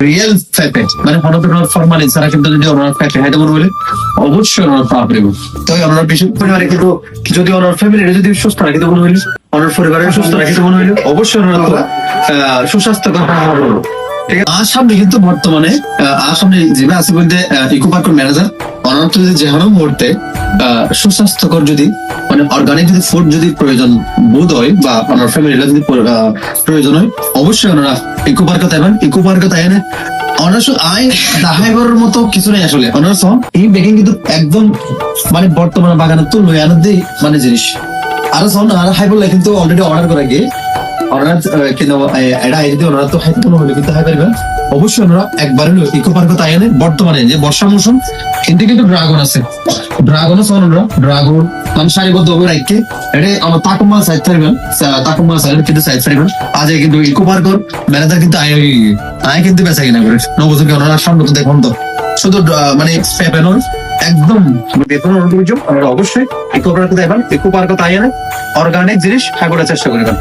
Real ফ্যাটে মানে ছাড়া কিন্তু যদি ওনার ফ্যাটে হাইতে বলে অবশ্যই বেশি কিন্তু যদি ফ্যামিলি যদি সুস্থ রাখিতে মনে হইলে ওনার পরিবারের সুস্থ রাখিতে মনে হইল অবশ্যই ওনার সুস্বাস্থ্য আর কিন্তু বর্তমানে আহ, যেভাবে আছে বলতে ইকো পার্কের ম্যানেজার ওনার তো যদি যে কোনো মুহূর্তে সুস্বাস্থ্যকর যদি মানে অর্গানিক যদি ফুড যদি প্রয়োজন বোধ হয়, বা ওনার ফ্যামিলির যদি প্রয়োজন হয়, অবশ্যই ওনারা ইকো পার্কে তাইবেন ইকো পার্কে তাই শুধু আই দাহাইবার মতো কিছু নেই আসলে। ওনার সহ এই বেকিং কিন্তু একদম মানে বর্তমানে বাগানের তুল হয়ে আনার মানে জিনিস। আর সহ আর হাই বললে কিন্তু অলরেডি অর্ডার করা গিয়ে অবশ্যই একবার হলো ইকো পার্কে তাই বর্তমানে যে বর্ষা মৌসুম, কিন্তু কিন্তু ড্রাগন আছে। ড্রাগন আছে ড্রাগন সারিবদ্ধ হবে রাখকে এটা আমার সাইড থাকবেন সাইড কিন্তু সাইড থাকবেন আজ কিন্তু ইকো ম্যানেজার কিন্তু আয় আয় কিন্তু বেচা কিনা করে। নবছরকে ওনারা সামনে তো দেখুন তো। শুধু মানে একদম বেতন অবশ্যই ইকো পার্কে দেখবেন ইকো পার্কে তাই এনে অর্গানিক জিনিস করার চেষ্টা করবেন